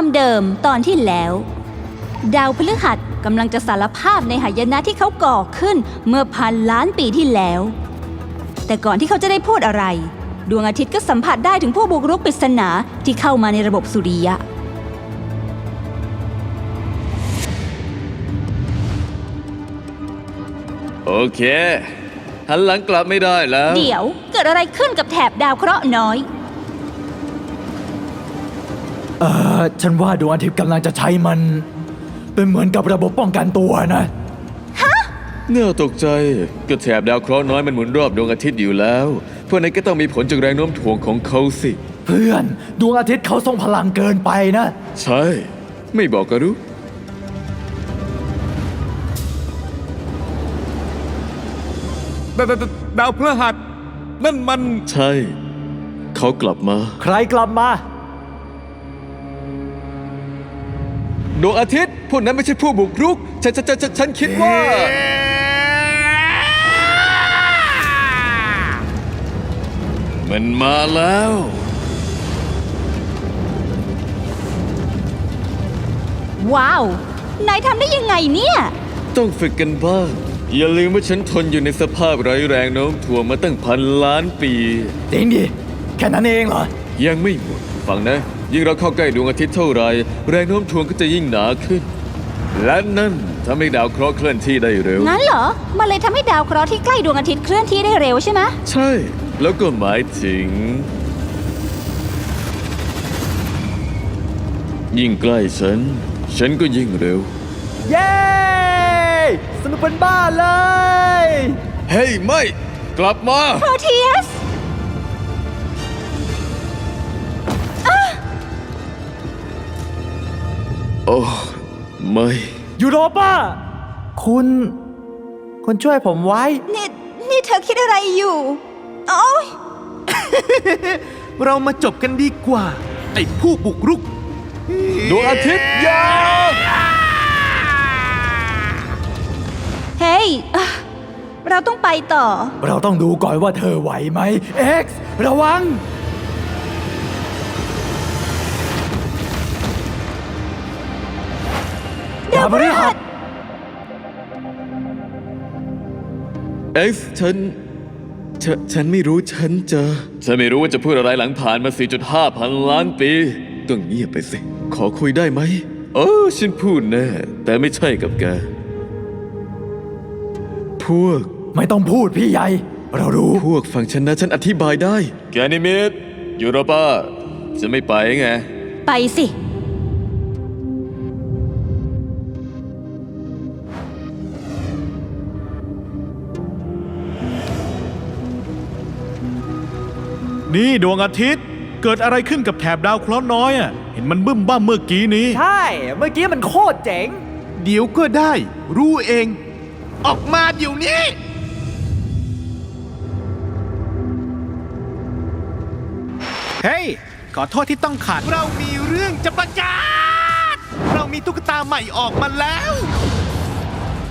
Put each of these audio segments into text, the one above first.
ามเดิมตอนที่แล้ว ดาวพฤหัสกำลังจะสารภาพในหายนะที่เขาก่อขึ้นเมื่อพันล้านปีที่แล้ว แต่ก่อนที่เขาจะได้พูดอะไร ดวงอาทิตย์ก็สัมผัสได้ถึงผู้บุกรุกปริศนาที่เข้ามาในระบบสุริยะ โอเค หันหลังกลับไม่ได้แล้ว เดี๋ยวเกิดอะไรขึ้นกับแถบดาวเคราะห์น้อย เออฉันว่าดวงอาทิตย์กำลังจะใช้มัน เป็นเหมือนกับระบบป้องกันตัวนะ น่าตกใจก็แถบดาวเคราะห์น้อยมันหมุนรอบดวงอาทิตย์อยู่แล้วพวกนั้นก็ต้องมีผลจากแรงโน้มถ่วงของเขาสิ เพื่อนดวงอาทิตย์เขาทรงพลังเกินไปนะ ใช่ ไม่บอกก็รู้ ดาดาดาดาวพฤหัส นั่นมัน ใช่ เขากลับมา ใครกลับมา ดวงอาทิตย์พวกนั้นไม่ใช่ผู้บุกรุกฉันฉันฉันฉันฉันคิดว่า มันมาแล้ว ว้าว นายทำได้ยังไงเนี่ย ต้องฝึกกันบ้าง อย่าลืมว่าฉันทนอยู่ในสภาพไร้แรงโน้มถ่วงมาตั้งพันล้านปี จริงดิ แค่นั้นเองเหรอ ยังไม่หมด ฟังนะ ยิ่งเราเข้าใกล้ดวงอาทิตย์เท่าไร แรงโน้มถ่วงก็จะยิ่งหนาขึ้น และนั่นทำให้ดาวเคราะห์เคลื่อนที่ได้เร็ว งั้นเหรอ มันเลยทำให้ดาวเคราะห์ที่ใกล้ดวงอาทิตย์เคลื่อนที่ได้เร็วใช่ไหมใช่ แล้วก็หมายถึง ยิ่งใกล้ฉัน ฉันก็ยิ่งเร็ว เย้ สนุกเป็นบ้าเลย เฮ้ย ไม่ กลับมา โปรเทียส โอ้ไม่ ยูโรปาคุณ คุณช่วยผมไว้ นี่นี่เธอคิดอะไรอยู่ โอ้ยเรามาจบกันดีกว่า ไอ้ผู้บุกรุกดวงอาทิตย์ยาวเฮ้ยอะเราต้องไปต่อ เราต้องดูก่อนว่าเธอไหวไหม X ระวังาวพฤหัสเอ็กซ์ฉันฉัน ฉันไม่รู้ฉันจะฉันไม่รู้ว่าจะพูดอะไรหลังผ่านมา 4.5 พันล้านปี ต้องเงียบไปสิ ขอคุยได้ไหมโอ้ฉันพูดแน่ แต่ไม่ใช่กับแก พวก ไม่ต้องพูดพี่ใหญ่ เรารู้ พวกฟังฉันนะฉันอธิบายได้ แกนิมิดยูโรปาจะไม่ไปไง ไปสิ นี่ดวงอาทิตย์ เกิดอะไรขึ้นกับแถบดาวเคราะห์น้อยอะ เห็นมันบึ้มบ้ามเมื่อกี้นี้ ใช่ เมื่อกี้มันโคตรเจ๋ง เดี๋ยวก็ได้ รู้เอง ออกมาเดี๋ยวนี้ เฮ้ย ขอโทษที่ต้องขัด เรามีเรื่องจะประกาศ เรามีตุ๊กตาใหม่ออกมาแล้ว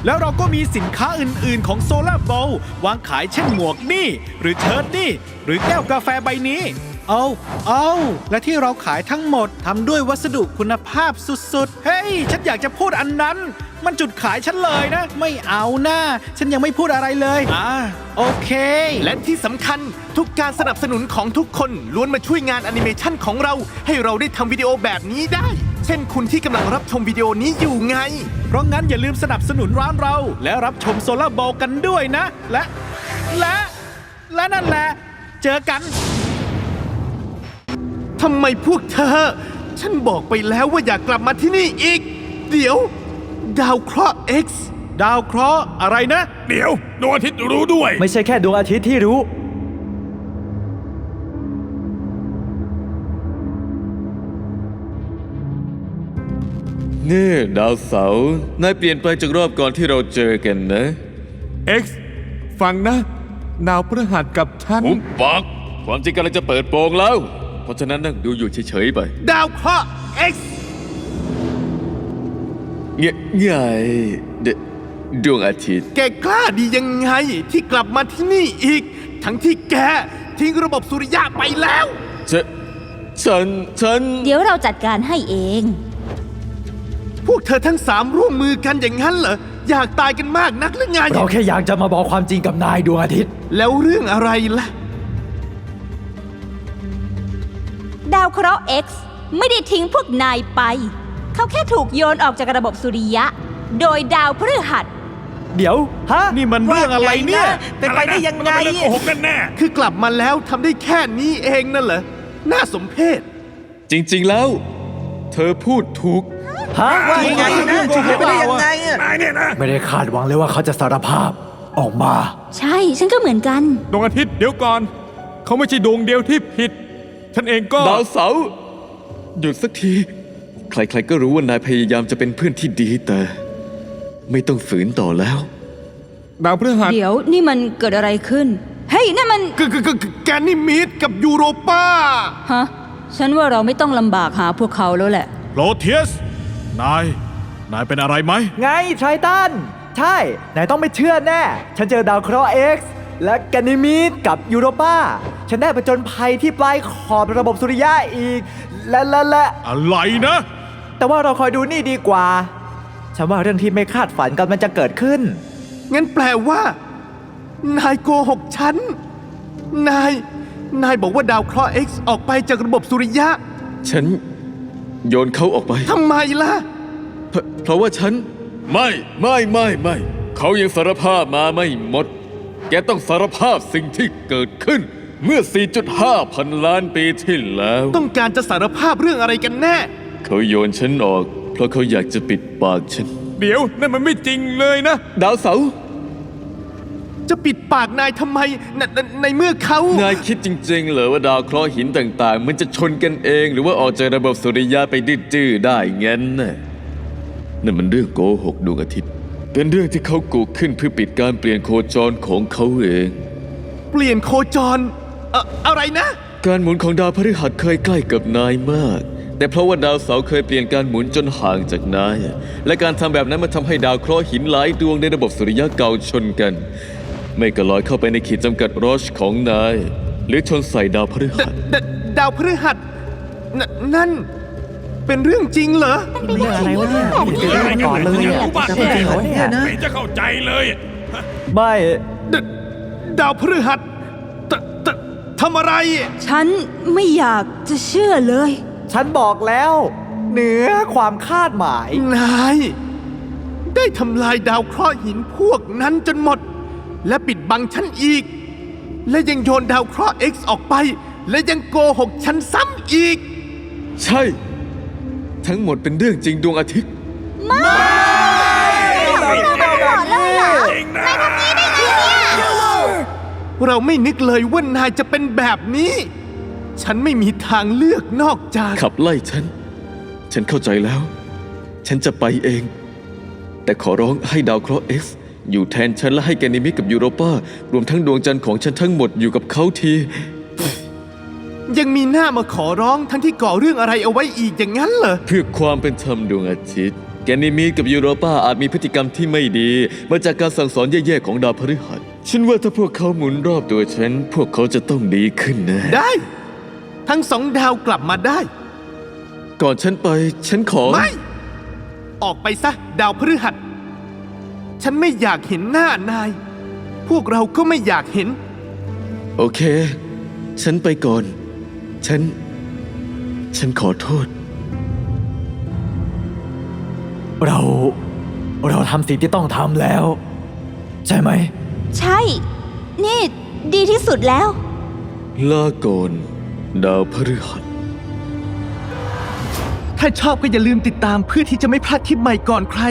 แล้วเราก็มีสินค้าอื่น ๆ ของโซลาร์บอลวางขายเช่นหมวกนี่ หรือเชิ้ตนี่ หรือแก้วกาแฟใบนี้ เอาเอาและที่เราขายทั้งหมดทำด้วยวัสดุคุณภาพสุด ๆ เฮ้ย ฉันอยากจะพูดอันนั้น มันจุดขายฉันเลยนะ ไม่เอานะฉันยังไม่พูดอะไรเลยอ่าโอเค และที่สำคัญทุกการสนับสนุนของทุกคนล้วนมาช่วยงานแอนิเมชันของเรา ให้เราได้ทำวิดีโอแบบนี้ได้เช่นคุณที่กำลังรับชมวิดีโอนี้อยู่ไง เพราะงั้นอย่าลืมสนับสนุนร้านเรา และรับชมโซลาร์บอลกันด้วยนะ และ และ และนั่นแหละ เจอกัน ทำไมพวกเธอ ฉันบอกไปแล้วว่าอยากกลับมาที่นี่อีก เดี๋ยว ดาวเคราะห์ X ดาวเคราะห์อะไรนะ เดี๋ยวดวงอาทิตย์รู้ด้วย ไม่ใช่แค่ดวงอาทิตย์ที่รู้ นี่ดาวเสาร์นายเปลี่ยนไปจากรอบก่อนที่เราเจอกันนะ X ฟังนะ ดาวพฤหัสกับฉัน หุบปากความจริงกำลังจะเปิดโปงแล้ว เพราะฉะนั้นนั่งดูอยู่เฉยๆไปดาวเคราะห์ X เงี้ยไงเดดวงอาทิตย์ แกกล้าดียังไงที่กลับมาที่นี่อีก ทั้งที่แกทิ้งระบบสุริยะไปแล้ว ฉัน ฉัน ฉัน เดี๋ยวเราจัดการให้เอง พวกเธอทั้งสามร่วมมือกันอย่างนั้นเหรอ อยากตายกันมากนักหรือไงเราแค่อยากจะมาบอกความจริงกับนายดวงอาทิตย์ แล้วเรื่องอะไรล่ะ ดาวเคราะห์ X ไม่ได้ทิ้งพวกนายไป เขาแค่ถูกโยนออกจากระบบสุริยะ โดยดาวพฤหัส เดี๋ยว ฮะ นี่มันเรื่องอะไรเนี่ย เป็นไปได้ยังไงมันเป็นเรื่องโกหกแน่ คือกลับมาแล้วทำได้แค่นี้เองนั่นเหรอ น่าสมเพชจริงๆแล้ว เธอพูดถูก ฮะว่ายังไงนะจะเป็นไปได้ยังไงอะนายเนี่ยนะไม่ได้คาดหวังเลยว่าเขาจะสารภาพออกมา ใช่ ฉันก็เหมือนกัน ดวงอาทิตย์เดี๋ยวก่อน เขาไม่ใช่ดวงเดียวที่ผิด ฉันเองก็ ดาวเสาร์หยุดสักที ใครๆก็รู้ว่านายพยายามจะเป็นเพื่อนที่ดีแต่ ไม่ต้องฝืนต่อแล้ว ดาวพฤหัสเดี๋ยวนี่มันเกิดอะไรขึ้น เฮ้ยนั่นมันกกกกแกนนิมิดกับยูโรป้าฮะฉันว่าเราไม่ต้องลำบากหาพวกเขาแล้วแหละ โปรเทียส นาย นายเป็นอะไรไหม ไงไททัน ใช่นายต้องไม่เชื่อแน่ ฉันเจอดาวเคราะห์ X และแกนิมีดกับยูโรปาฉันได้ผจญภัยที่ปลายขอบระบบสุริยะอีก และและและ อะไรนะ แต่ว่าเราคอยดูนี่ดีกว่า ฉันว่าเรื่องที่ไม่คาดฝันกำลังจะเกิดขึ้น งั้นแปลว่า นายโกหกฉัน นาย นายบอกว่าดาวเคราะห์ X ออกไปจากระบบสุริยะ ฉัน โยนเขาออกไป ทำไมล่ะ เพราะเพราะว่าฉัน ไม่ไม่ไม่ไม่ เขายังสารภาพมาไม่หมด แกต้องสารภาพสิ่งที่เกิดขึ้น เมื่อ 4.5 พันล้านปีที่แล้ว ต้องการจะสารภาพเรื่องอะไรกันแน่ เขาโยนฉันออก เพราะเขาอยากจะปิดปากฉัน เดี๋ยวนั่นมันไม่จริงเลยนะ ดาวเสาร์ จะปิดปากนายทำไมในในในเมื่อเขานายคิดจริง ๆ เหรอว่าดาวเคราะห์หินต่างๆ มันจะชนกันเอง หรือว่าออกจากระบบสุริยะไปดื้อๆได้งั้นน่ะนั่นมันเรื่องโกหกดวงอาทิตย์ เป็นเรื่องที่เขากูขึ้นเพื่อปิดการเปลี่ยนโคจรของเขาเอง เปลี่ยนโคจรเอ่ออะไรนะ การหมุนของดาวพฤหัสเคยใกล้กับนายมาก แต่เพราะว่าดาวเสาร์เคยเปลี่ยนการหมุนจนห่างจากนาย และการทำแบบนั้นมันทำให้ดาวเคราะห์หินหลายดวงในระบบสุริยะเก่าชนกัน ไม่ก็ลอยเข้าไปในขีดจำกัดรอชของนาย หรือชนใส่ดาวพฤหัส ดดาวพฤหัสนนั่น เป็นเรื่องจริงเหรอ เรื่องอะไรวะเนี่ยเรื่องมาก่อนเลยอะบ้าจะเป็นจริงเหรอเนี่ยไม่จะเข้าใจเลยไม่ดดาวพฤหัสตตทำอะไร ฉันไม่อยากจะเชื่อเลย ฉันบอกแล้ว เหนือความคาดหมาย นาย ได้ทำลายดาวเคราะห์หินพวกนั้นจนหมด และปิดบังฉันอีก และยังโยนดาวเคราะห์ X ออกไป และยังโกหกฉันซ้ำอีก ใช่ ทั้งหมดเป็นเรื่องจริงดวงอาทิตย์เราไม่นึกเลยว่านายจะเป็นแบบนี้ ฉันไม่มีทางเลือกนอกจาก ขับไล่ฉัน ฉันเข้าใจแล้ว ฉันจะไปเอง แต่ขอร้องให้ดาวเคราะห์ X อยู่แทนฉันและให้แกนิมิดกับยูโรปารวมทั้งดวงจันทร์ของฉันทั้งหมดอยู่กับเขาที ยังมีหน้ามาขอร้องทั้งที่ก่อเรื่องอะไรเอาไว้อีกอย่างนั้นเหรอ เพื่อความเป็นธรรมดวงอาทิตย์ แกนิมีดกับยูโรปาอาจมีพฤติกรรมที่ไม่ดี มาจากการสั่งสอนแย่ๆของดาวพฤหัส ฉันว่าถ้าพวกเขาหมุนรอบตัวฉัน พวกเขาจะต้องดีขึ้นแนะ ได้ ทั้งสองดาวกลับมาได้ ก่อนฉันไป ฉันขอ ไม่ ออกไปซะ ดาวพฤหัส ฉันไม่อยากเห็นหน้านาย พวกเราก็ไม่อยากเห็น โอเค ฉันไปก่อน ฉัน ฉันขอโทษ เรา เราทำสิ่งที่ต้องทำแล้ว ใช่ไหม ใช่ นี่ดีที่สุดแล้ว ลาก่อนดาวพฤหัส ถ้าชอบก็อย่าลืมติดตามเพื่อที่จะไม่พลาดคลิปใหม่ก่อนใคร